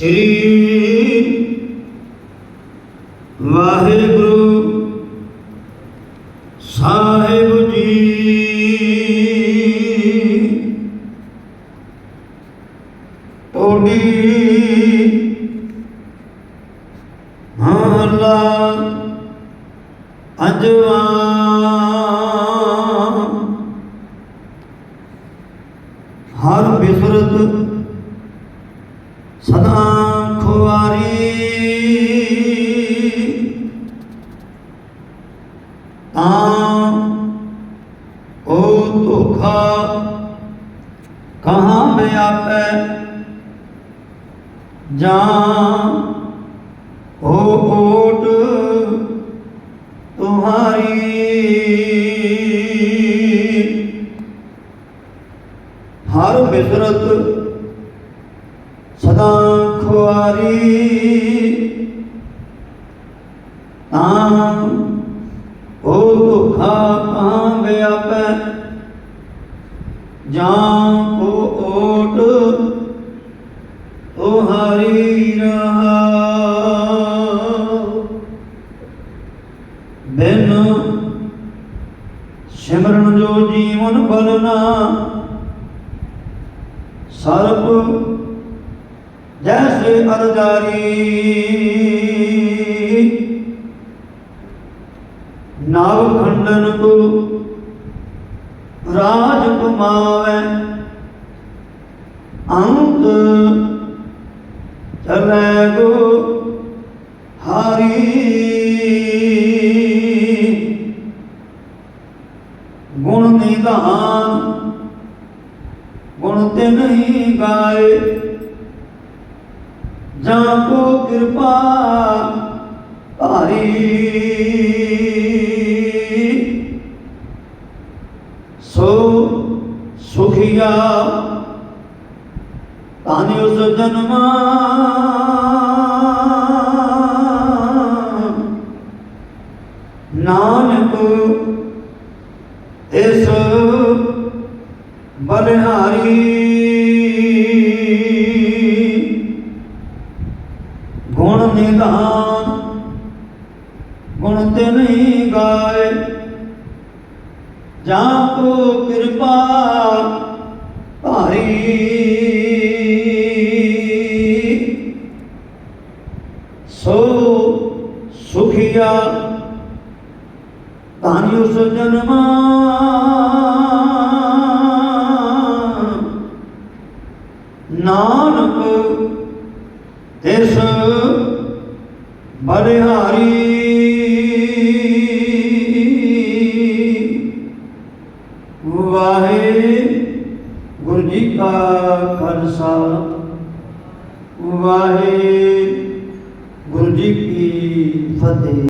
ਸ੍ਰੀ Waheguru Sahib ji. Audi ਮਹਲਾ ਅੰਜਵਾ ਹਰ ਬਿਸਰਤ ਖੁਆਰੀ ਤਾਂ ਉਹ ਧੋਖਾ ਕਹਾਂ ਵਿਆਪੈ ਜਾਂ ਉਹ ਓਟ ਤੁਹਾਰੀ। ਹਰ ਬਿਸਰਤ ਖੁਆਰੀ ਤਾਂ ਉਹ ਧੋਖਾ ਕਾਂ ਵਿਆਪੈ ਜਾਂ ਉਹ ਓਟ ਤੁਹਾਰੀ ਰਹਾ। ਬਿਨ ਸਿਮਰਨ ਜੋ ਜੀਵਨ ਬਲਨਾ ਸਰਬ ਜੈਸੇ ਅਰਜਾਰੀ ਨਵ ਖੰਡਨ ਕੋ ਰਾਜ ਕੁਮਾਵੈ ਅੰਤ ਚਲੈ ਗੋ ਹਾਰੀ। ਗੁਣ ਨਿਧਾਨ, ਗੁਣ ਤੇ ਨਹੀਂ ਗਾਏ। ਜਾਂ ਕੋ ਕਿਰਪਾ ਭਾਰੀ ਸੋ ਸੁਖੀਆ ਤਾਨਿ ਉਸ ਜਨਮਾ। ਨਾਨਕ ਇਸ ਬਲਿਹਾਰੀ। ਨਿਧਾਨ ਗੁਣ ਤੇ ਨਹੀਂ ਗਾਏ। ਜਾਂ ਕੋ ਕਿਰਪਾ ਭਾਰੀ ਸੋ ਸੁਖੀਆ ਧਨ ਉਸ ਜਨਮਾ। ਨਾਨਕ ਤਿਸ ਬਲਿਹਾਰੀ ਵਾਹਿਗੁਰੂ ਜੀ ਕਾ ਖਾਲਸਾ। ਵਾਹਿਗੁਰੂ ਜੀ ਕੀ ਫਤਿਹ।